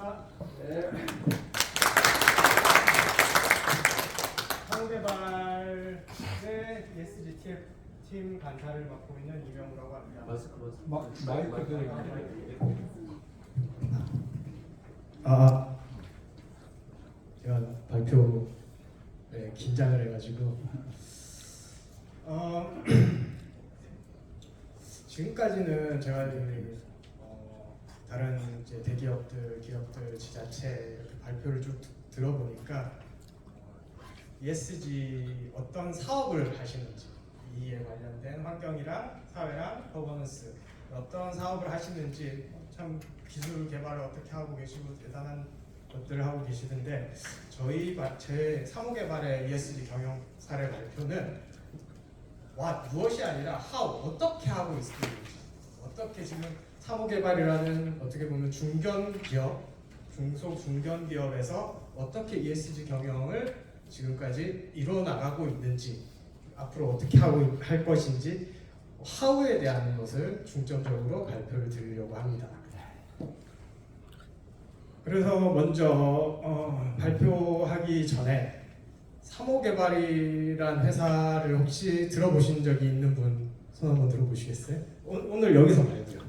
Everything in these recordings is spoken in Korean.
안녕하십니까. 네. 상대발의 ESG TF 팀 간사를 맡고 있는 이명우라고 합니다. 마스크 마스크 마, 마이크 아, 제가 발표에 긴장을 해가지고 어, 지금까지는 제가 이제 대기업들, 기업들, 지자체 이렇게 발표를 쭉 드- 들어보니까 어, ESG 어떤 사업을 하시는지 이에 관련된 환경이랑 사회랑 거버넌스 어떤 사업을 하시는지 참 기술 개발을 어떻게 하고 계시고 대단한 것들을 하고 계시던데 저희 바- 제 사무개발의 ESG 경영 사례 발표는 와 무엇이 아니라 how 어떻게 하고 있는지 어떻게 지금 사무개발이라는 어떻게 보면 중견 기업 중소 중견 기업에서 어떻게 ESG 경영을 지금까지 이뤄 나가고 있는지 앞으로 어떻게 하고 할 것인지 how에 대한 것을 중점적으로 발표를 드리려고 합니다. 그래서 먼저 어, 발표하기 전에 사모개발이란 회사를 혹시 들어보신 적이 있는 분 손 한번 들어보시겠어요? 오, 오늘 여기서 말고요.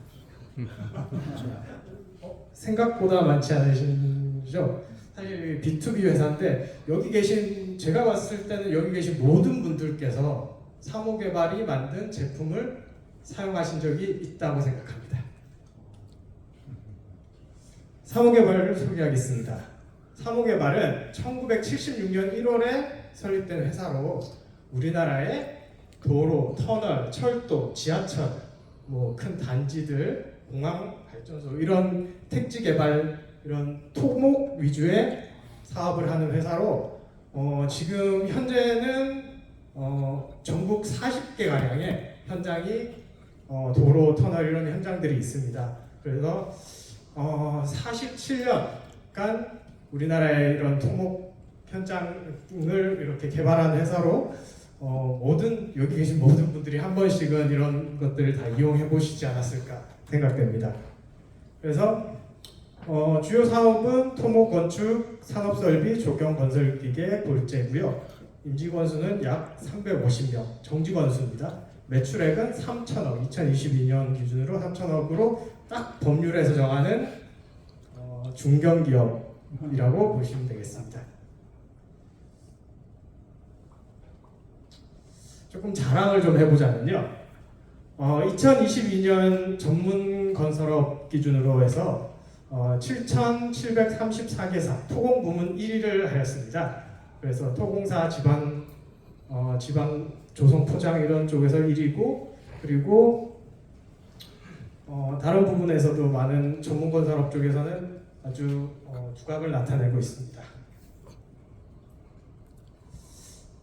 어, 생각보다 많지 않으시죠? 사실 B2B 회사인데 여기 계신 제가 봤을 때는 여기 계신 모든 분들께서 사모개발이 만든 제품을 사용하신 적이 있다고 생각합니다. 사모개발을 소개하겠습니다. 사모개발은 1976년 1월에 설립된 회사로 우리나라의 도로, 터널, 철도, 지하철, 뭐 큰 단지들, 공항 발전소 이런 택지 개발 이런 토목 위주의 사업을 하는 회사로 어, 지금 현재는 어, 전국 40개 가량의 현장이 어, 도로, 터널 이런 현장들이 있습니다. 그래서 어, 47년간 우리나라의 이런 토목 현장을 이렇게 개발한 회사로 어, 모든 여기 계신 모든 분들이 한 번씩은 이런 것들을 다 이용해 보시지 않았을까 생각됩니다. 그래서 어, 주요 사업은 토목 건축, 산업 설비, 조경 건설 기계, 골재고요. 임직원 수는 약 350명, 정직원 수입니다. 매출액은 3천억, 2022년 기준으로 3천억으로 딱 법률에서 정하는 어, 중견기업이라고 보시면 되겠습니다. 조금 자랑을 좀 해보자면요. 어, 2022년 전문 건설업 기준으로 해서 어, 7,734개사 토공 부문 1위를 하였습니다. 그래서 토공사 지방 어, 지방 조성 포장 이런 쪽에서 1위고 그리고 어, 다른 부분에서도 많은 전문 건설업 쪽에서는 아주 어, 두각을 나타내고 있습니다.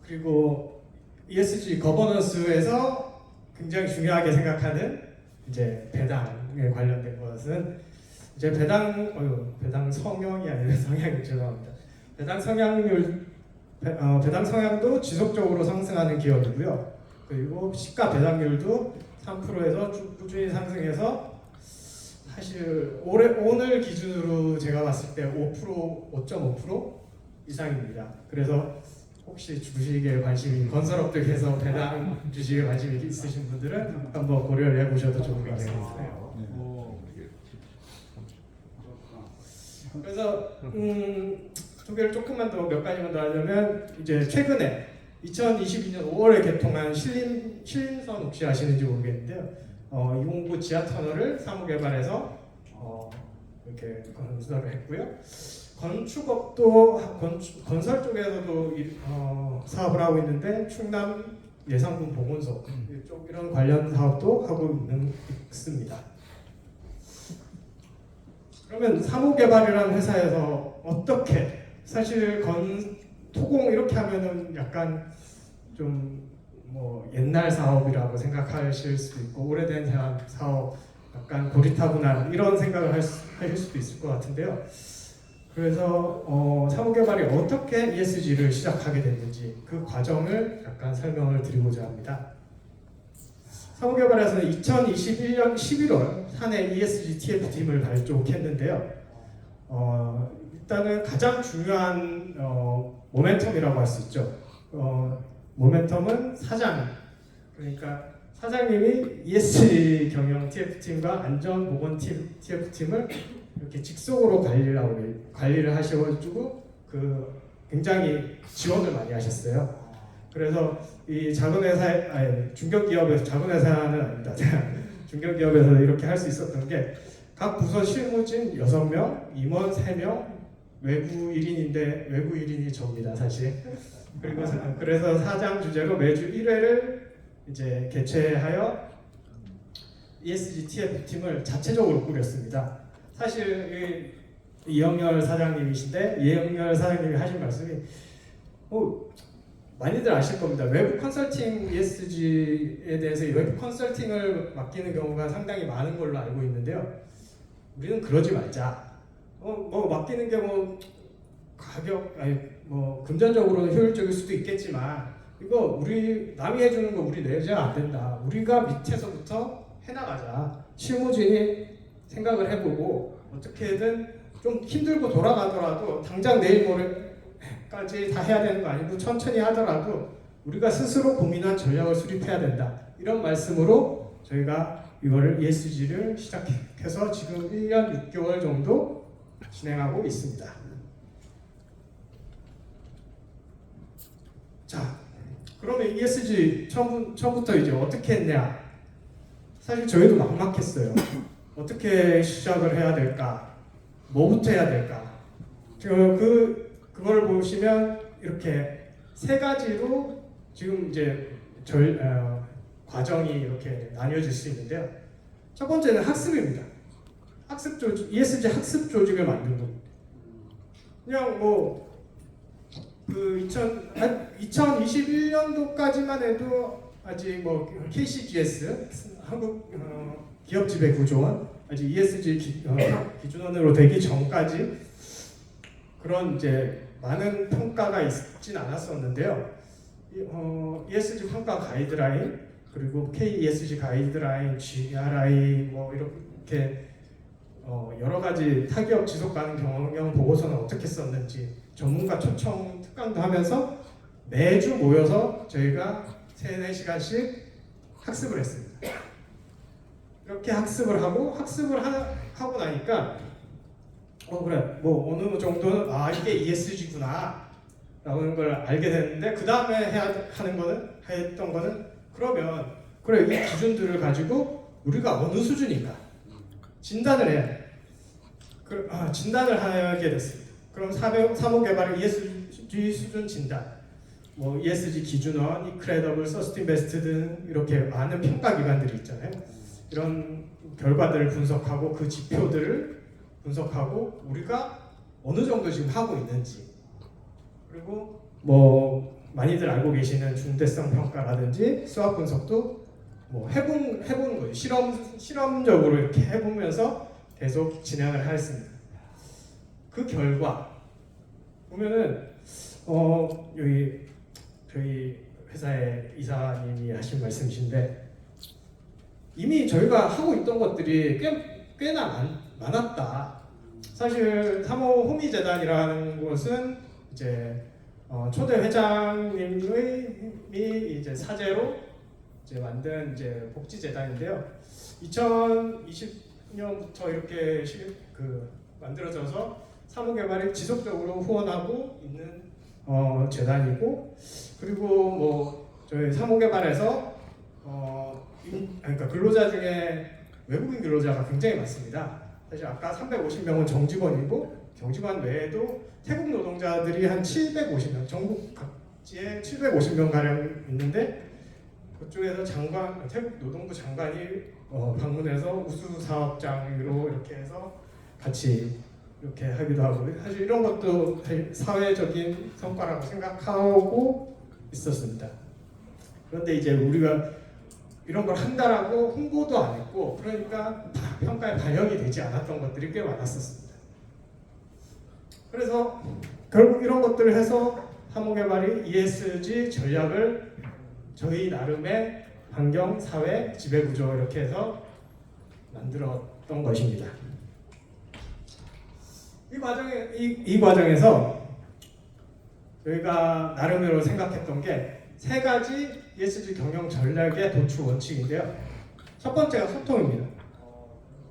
그리고 ESG 거버넌스에서 굉장히 중요하게 생각하는 이제 배당에 관련된 것은 이제 배당 어유 배당 성향이 아니라 성향이 죄송합니다. 배당 성향률 배, 어, 배당 성향도 지속적으로 상승하는 기업이고요. 그리고 시가 배당률도 3%에서 쭉 꾸준히 상승해서 사실 올해 오늘 기준으로 제가 봤을 때 5% 5.5% 이상입니다. 그래서 혹시 주식에 관심이 건설업들께서 배당 주식에 관심이 있으신 분들은 한번 고려를 해보셔도 좋을 것 같습니다. 그래서 음, 소개를 조금만 더 몇 가지만 더 하려면 이제 최근에 2022년 5월에 개통한 신림 신림선 혹시 아시는지 모르겠는데요. 어, 209 지하 터널을 사무개발해서 어, 이렇게 건설을 했고요. 건축업도 건축, 건설 쪽에서도 이, 어, 사업을 하고 있는데 충남 예산군 보건소 이쪽 이런 관련 사업도 하고 있는 있습니다. 그러면 사무개발이라는 회사에서 어떻게 사실 건 토공 이렇게 하면은 약간 좀 뭐 옛날 사업이라고 생각하실 수도 있고 오래된 사업, 약간 고리타분한 이런 생각을 할 수, 하실 수도 있을 것 같은데요. 그래서 어, 사무개발이 어떻게 ESG를 시작하게 됐는지 그 과정을 약간 설명을 드리고자 합니다. 사무개발에서는 2021년 11월 사내 ESG TF 팀을 발족했는데요. 어, 일단은 가장 중요한 어, 모멘텀이라고 할 수 있죠. 어, 모멘텀은 사장 그러니까 사장님이 ESG 경영 TF팀과 안전보건팀 TF팀을 이렇게 직속으로 관리를 하고 관리를 하셔가지고 그 굉장히 지원을 많이 하셨어요. 그래서 이 작은 회사, 아니 중견 기업에서 작은 회사는 아닙니다. 중견 기업에서 이렇게 할 수 있었던 게 각 부서 실무진 6명, 임원 3명, 외부 1인인데 외부 1인이 접니다, 사실. 그리고 사- 그래서 사장 주제로 매주 1회를 이제 개최하여 ESG TF 팀을 자체적으로 꾸렸습니다. 사실 이 이영렬 사장님이신데 이영렬 사장님이 하신 말씀이 뭐 많이들 아실 겁니다. 외부 컨설팅 ESG에 대해서 이 외부 컨설팅을 맡기는 경우가 상당히 많은 걸로 알고 있는데요. 우리는 그러지 말자. 어, 뭐 맡기는 게뭐 가격 아니 뭐 금전적으로 효율적일 수도 있겠지만 이거 우리 남이 해주는 거 우리 내지 안 된다. 우리가 밑에서부터 해나가자. 실무진이 생각을 해보고 어떻게든 좀 힘들고 돌아가더라도 당장 내일 모레까지 다 해야 되는 거 아니고 천천히 하더라도 우리가 스스로 고민한 전략을 수립해야 된다. 이런 말씀으로 저희가 이거를 ESG를 시작해서 지금 1년 6개월 정도 진행하고 있습니다. 자, 그러면 ESG 처음, 처음부터 이제 어떻게 했냐? 사실 저희도 막막했어요. 어떻게 시작을 해야 될까? 뭐부터 해야 될까? 그, 그 그걸 보시면 이렇게 세 가지로 지금 이제 절 어, 과정이 이렇게 나뉘어질 수 있는데요. 첫 번째는 학습입니다. 학습 조직, ESG 학습 조직을 만든 겁니다. 그냥 뭐 그 2000, 2021년도까지만 해도 아직 뭐 KCGS 한국 어, 기업 지배 구조원 아직 ESG 기, 어, 기준원으로 되기 전까지 그런 이제 많은 평가가 있진 않았었는데요. 이, 어, ESG 평가 가이드라인 그리고 KESG 가이드라인, GRI 뭐 이렇게 어, 여러 가지 타기업 지속 가능 경영 보고서는 어떻게 썼는지 전문가 초청 특강도 하면서 매주 모여서 저희가 3, 4시간씩 학습을 했습니다. 이렇게 학습을 하고 학습을 하, 하고 나니까 어 그래 뭐 어느 정도는 아 이게 ESG구나 라는 걸 알게 됐는데 그 다음에 해야 하는 거는 했던 거는 그러면 그래 이 기준들을 가지고 우리가 어느 수준인가 진단을 해야 돼. 그, 아, 진단을 하게 됐습니다. 그럼 사무 개발의 ESG 수준 진단, 뭐 ESG 기준원, 이크레더블, 서스틴 베스트 등 이렇게 많은 평가 기관들이 있잖아요. 이런 결과들을 분석하고 그 지표들을 분석하고 우리가 어느 정도 지금 하고 있는지 그리고 뭐 많이들 알고 계시는 중대성 평가라든지 수학 분석도 뭐 해본 해보는 거예요. 실험 실험적으로 이렇게 해보면서 계속 진행을 하였습니다. 그 결과 보면은 어 여기 저희 회사의 이사님이 하신 말씀이신데 이미 저희가 하고 있던 것들이 꽤 꽤나 많, 많았다. 사실 사모 호미재단이라는 곳은 이제 어, 초대 회장님의 이제 사제로 이제 만든 이제 복지재단인데요. 2020년부터 이렇게 시, 그 만들어져서 사무 개발에 지속적으로 후원하고 있는 어, 재단이고 그리고 뭐 저희 사무 개발에서 어, 인- 아니, 그러니까 근로자 중에 외국인 근로자가 굉장히 많습니다. 사실 아까 350명은 정직원이고 정직원 외에도 태국 노동자들이 한 750명, 전국 각지에 750명 가량 있는데 그쪽에서 장관, 태국 노동부 장관이 어, 방문해서 우수 사업장으로 이렇게 해서 같이 이렇게 하기도 하고 사실 이런 것도 사회적인 성과라고 생각하고 있었습니다. 그런데 이제 우리가 이런 걸 한다라고 홍보도 안 했고 그러니까 다 평가에 반영이 되지 않았던 것들이 꽤 많았었습니다. 그래서 결국 이런 것들을 해서 사무개발이 ESG 전략을 저희 나름의 환경, 사회, 지배구조 이렇게 해서 만들었던 것입니다. 이이 과정에 이, 이 과정에서 저희가 나름대로 생각했던 게 세 가지 ESG 경영 전략의 도출 원칙인데요. 첫 번째가 소통입니다.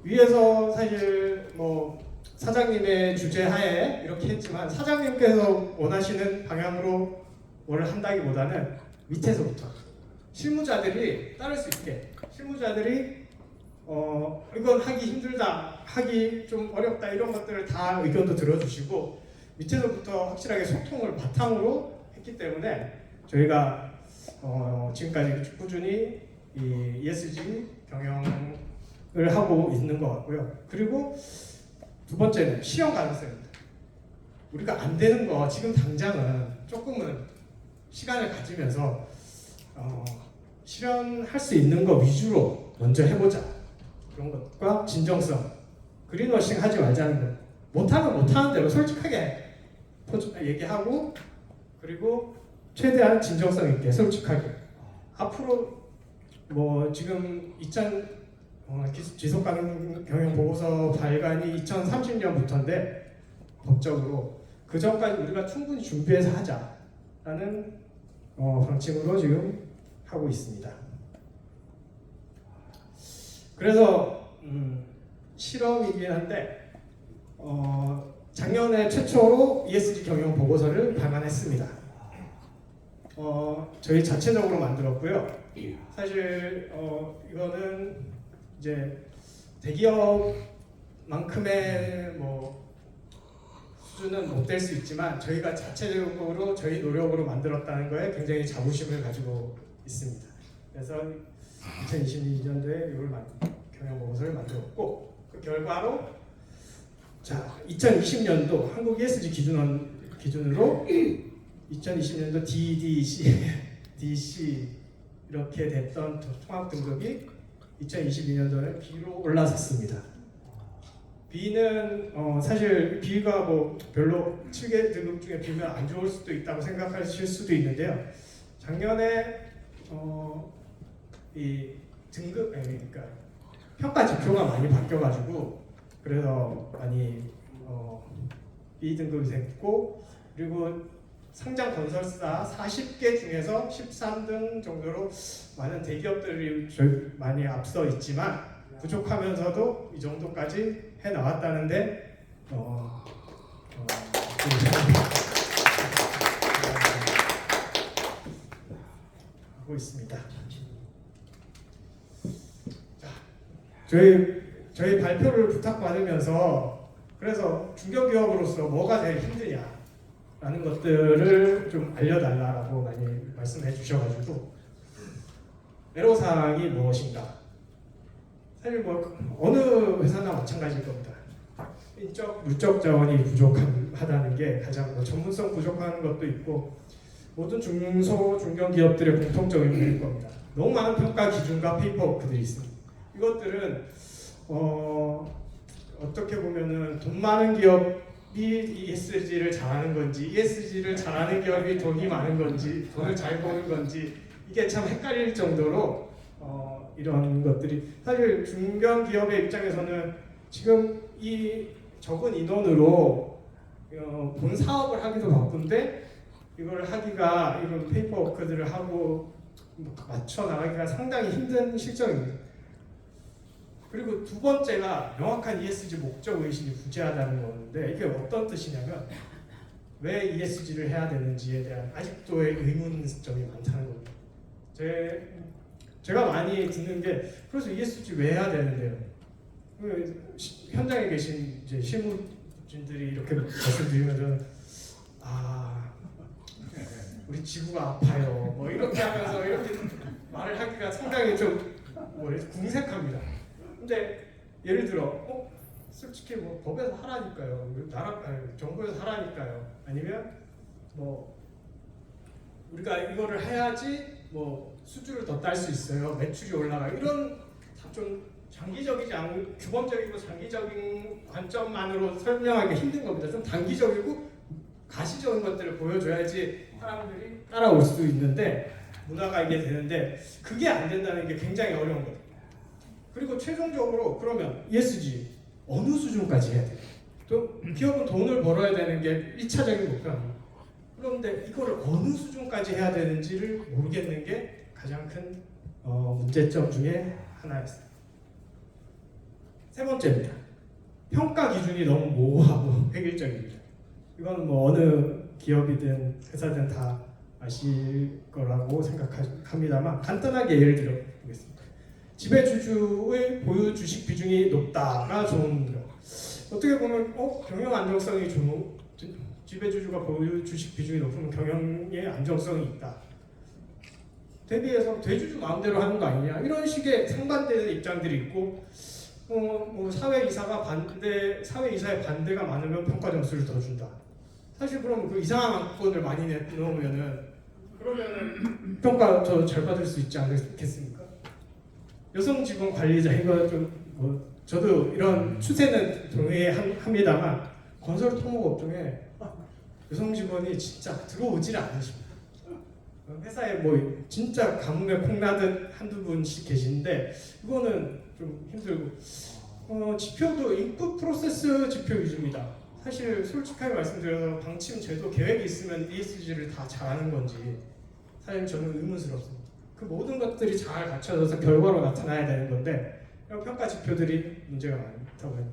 위에서 사실 뭐 사장님의 주제 하에 이렇게 했지만 사장님께서 원하시는 방향으로 뭘 한다기보다는 밑에서부터 실무자들이 따를 수 있게 실무자들이 어 이건 하기 힘들다 하기 좀 어렵다 이런 것들을 다 의견도 들어주시고 밑에서부터 확실하게 소통을 바탕으로 했기 때문에 저희가 어 지금까지 꾸준히 이 ESG 경영을 하고 있는 것 같고요. 그리고 두 번째는 실현 가능성입니다. 우리가 안 되는 거 지금 당장은 조금은 시간을 가지면서 어, 실현할 수 있는 거 위주로 먼저 해보자 그런 것과 진정성 그린워싱 하지 말자는 거 못하면 못하는 대로 솔직하게 얘기하고 그리고 최대한 진정성 있게 솔직하게 앞으로 뭐 지금 2000 어, 기- 지속 가능 경영 보고서 발간이 2030년부터인데 법적으로 그 전까지 우리가 충분히 준비해서 하자라는 어, 방침으로 지금 하고 있습니다. 그래서 음, 실험이긴 한데 어, 작년에 최초로 ESG 경영 보고서를 발간했습니다. 어, 저희 자체적으로 만들었고요. 사실 어, 이거는 이제 대기업만큼의 뭐 수준은 못 될 수 있지만 저희가 자체적으로 저희 노력으로 만들었다는 거에 굉장히 자부심을 가지고 있습니다. 그래서 2022년도에 이걸 만, 경영 보고서를 만들었고 그 결과로 자 2020년도 한국 ESG 기준원 기준으로 2020년도 DDC, DC 이렇게 됐던 통합 등급이 2022년도에 B로 올라섰습니다. B는 어, 사실 B가 뭐 별로 7개 등급 중에 B면 안 좋을 수도 있다고 생각하실 수도 있는데요. 작년에 어, 이 등급 그러니까 평가 지표가 많이 바뀌어가지고 그래서 많이 어, B 등급이 됐고 그리고 상장 건설사 40개 중에서 13등 정도로 많은 대기업들이 절- 많이 앞서 있지만 부족하면서도 이 정도까지 해 나왔다는데 어, 어, 좀 하고 있습니다. 자, 저희 저희 발표를 부탁받으면서 그래서 중견기업으로서 뭐가 제일 힘드냐 라는 것들을 좀 알려달라고 많이 말씀해 주셔가지고 애로사항이 무엇인가 사실 뭐 어느 회사나 마찬가지일 겁니다. 인적 물적 자원이 부족하다는 게 가장 뭐 전문성 부족한 것도 있고 모든 중소 중견 기업들의 공통적인 일일 겁니다. 너무 많은 평가 기준과 페이퍼워크들이 있습니다. 이것들은 어, 어떻게 보면은 돈 많은 기업 이 ESG를 잘하는 건지 ESG를 잘하는 기업이 돈이 많은 건지 돈을 잘 버는 건지 이게 참 헷갈릴 정도로 어, 이런 것들이 사실 중견 기업의 입장에서는 지금 이 적은 인원으로 어, 본 사업을 하기도 바쁜데 이걸 하기가 이런 페이퍼워크들을 하고 맞춰 나가기가 상당히 힘든 실정입니다. 그리고 두 번째가 명확한 ESG 목적 의식이 부재하다는 건데 이게 어떤 뜻이냐면 왜 ESG를 해야 되는지에 대한 아직도의 의문점이 많다는 겁니다. 제 제가 많이 듣는 게 그래서 ESG 왜 해야 되는데요? 그 시- 현장에 계신 이제 실무진들이 이렇게 말씀 드리면 저는 아 우리 지구가 아파요. 뭐 이렇게 하면서 이렇게 말을 하기가 상당히 좀 뭐래 궁색합니다. 근데 예를 들어 어 솔직히 뭐 법에서 하라니까요. 나라 아니, 정부에서 하라니까요. 아니면 뭐 우리가 이거를 해야지 뭐 수주를 더 딸 수 있어요. 매출이 올라가 이런 다좀 장기적이지 않은 규범적이고 장기적인 관점만으로 설명하기 힘든 겁니다. 좀 단기적이고 가시적인 것들을 보여줘야지 사람들이 따라올 수도 있는데 문화가 이게 되는데 그게 안 된다는 게 굉장히 어려운 거예요. 그리고 최종적으로 그러면 ESG 어느 수준까지 해야 돼요? 또 기업은 돈을 벌어야 되는 게 1차적인 목표입니다. 그런데 이거를 어느 수준까지 해야 되는지를 모르겠는 게 가장 큰 어, 문제점 중에 하나였어요. 세 번째입니다. 평가 기준이 너무 모호하고 획일적입니다. 이건 뭐 어느 기업이든 회사든 다 아실 거라고 생각합니다만 간단하게 예를 들어 보겠습니다. 지배주주의 보유 주식 비중이 높다가 좋은 거. 어떻게 보면 어 경영 안정성이 좋은 지배주주가 보유 주식 비중이 높으면 경영에 안정성이 있다. 대비해서 대주주 마음대로 하는 거 아니냐 이런 식의 상반되는 입장들이 있고 어, 뭐 사회 이사가 반대 사회 이사의 반대가 많으면 평가 점수를 더 준다. 사실 그럼 그 이상한 안건을 많이 내놓으면은 그러면은 평가 더잘 받을 수 있지 않겠습니까? 여성 직원 관리자 이거 좀뭐 저도 이런 추세는 동의합니다만 건설 토목업 중에 여성 직원이 진짜 들어오질 않으십니다. 회사에 뭐 진짜 가뭄에 콩나듯 한두 분씩 계신데 이거는 좀 힘들고 어, 지표도 인풋 프로세스 지표 위주입니다. 사실 솔직하게 말씀드려서 방침 제도 계획이 있으면 ESG를 다 잘하는 건지 사실 저는 의문스럽습니다. 그 모든 것들이 잘 갖춰져서 결과로 나타나야 되는 건데 이런 평가 지표들이 문제가 많다고 해요.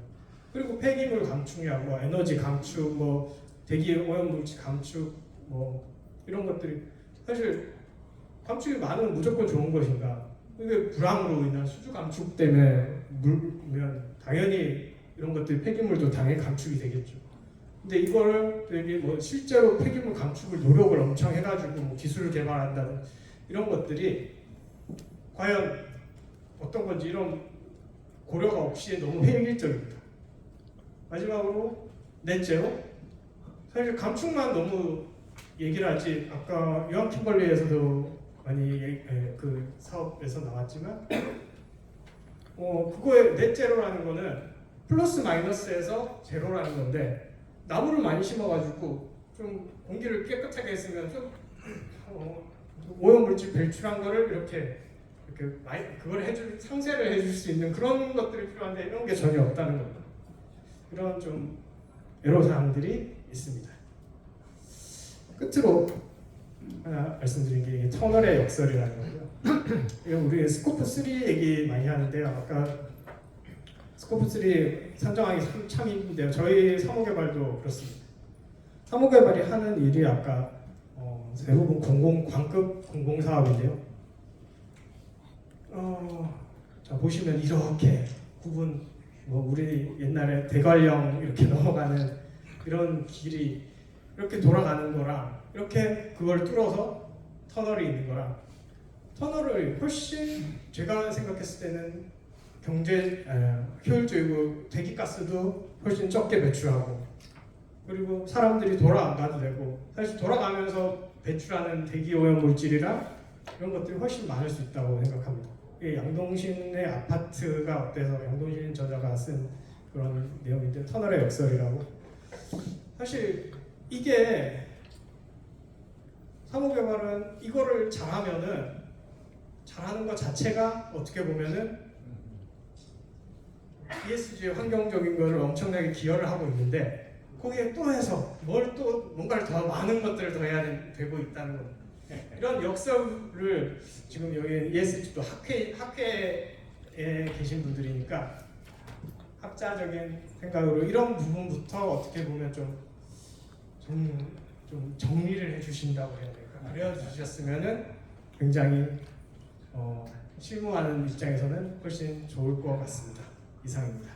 그리고 폐기물 감축량, 뭐 에너지 감축, 뭐 대기 오염 물질 감축, 뭐 이런 것들이 사실 감축이 많으면 무조건 좋은 것인가? 이게 불황으로 인한 수주 감축 때문에 물면 당연히 이런 것들 폐기물도 당연히 감축이 되겠죠. 근데 이거를 되게 뭐 실제로 폐기물 감축을 노력을 엄청 해가지고 뭐 기술을 개발한다든 이런 것들이 과연 어떤 건지 이런 고려가 없이 너무 획일적입니다. 마지막으로 넷째로 사실 감축만 너무 얘기를 하지 아까 유한 킴벌리에서도 많이 에, 그 사업에서 나왔지만 어 그거의 넷제로라는 거는 플러스 마이너스에서 제로라는 건데 나무를 많이 심어가지고 좀 공기를 깨끗하게 했으면 좀 어, 오염물질 배출한 거를 이렇게 이렇게 많이 그걸 해줄 상세를 해줄 수 있는 그런 것들이 필요한데 이런 게 전혀 없다는 겁니다. 이런 좀 애로 사항들이 있습니다. 끝으로 하나 말씀드린 게 터널의 역설이라는 거고요. 우리 스코프 3 얘기 많이 하는데요. 아까 스코프 3 산정하기 참, 참 힘든데요. 저희 사무개발도 그렇습니다. 사무개발이 하는 일이 아까 어, 대부분 공공 광급 공공 사업인데요. 어, 자 보시면 이렇게 구분 뭐 우리 옛날에 대관령 이렇게 넘어가는 이런 길이 이렇게 돌아가는 거랑 이렇게 그걸 뚫어서 터널이 있는 거랑 터널을 훨씬 제가 생각했을 때는 경제 에, 효율적이고 대기가스도 훨씬 적게 배출하고 그리고 사람들이 돌아 안 가도 되고 사실 돌아가면서 배출하는 대기 오염 물질이랑 이런 것들이 훨씬 많을 수 있다고 생각합니다. 양동신의 아파트가 어때서 양동신 저자가 쓴 그런 내용인데 터널의 역설이라고 사실 이게 사무개발은 이거를 잘하면은 잘하는 것 자체가 어떻게 보면은 ESG의 환경적인 거를 엄청나게 기여를 하고 있는데 거기에 또 해서 뭘 더 많은 것들을 더 해야 되- 되고 있다는 거 이런 역설을 지금 여기 ESG도 학회 학회에 계신 분들이니까 학자적인 생각으로 이런 부분부터 어떻게 보면 좀 좀, 좀 정리를 해주신다고 해야 될까? 그려주셨으면은 굉장히 어, 실무하는 입장에서는 훨씬 좋을 것 같습니다. 이상입니다.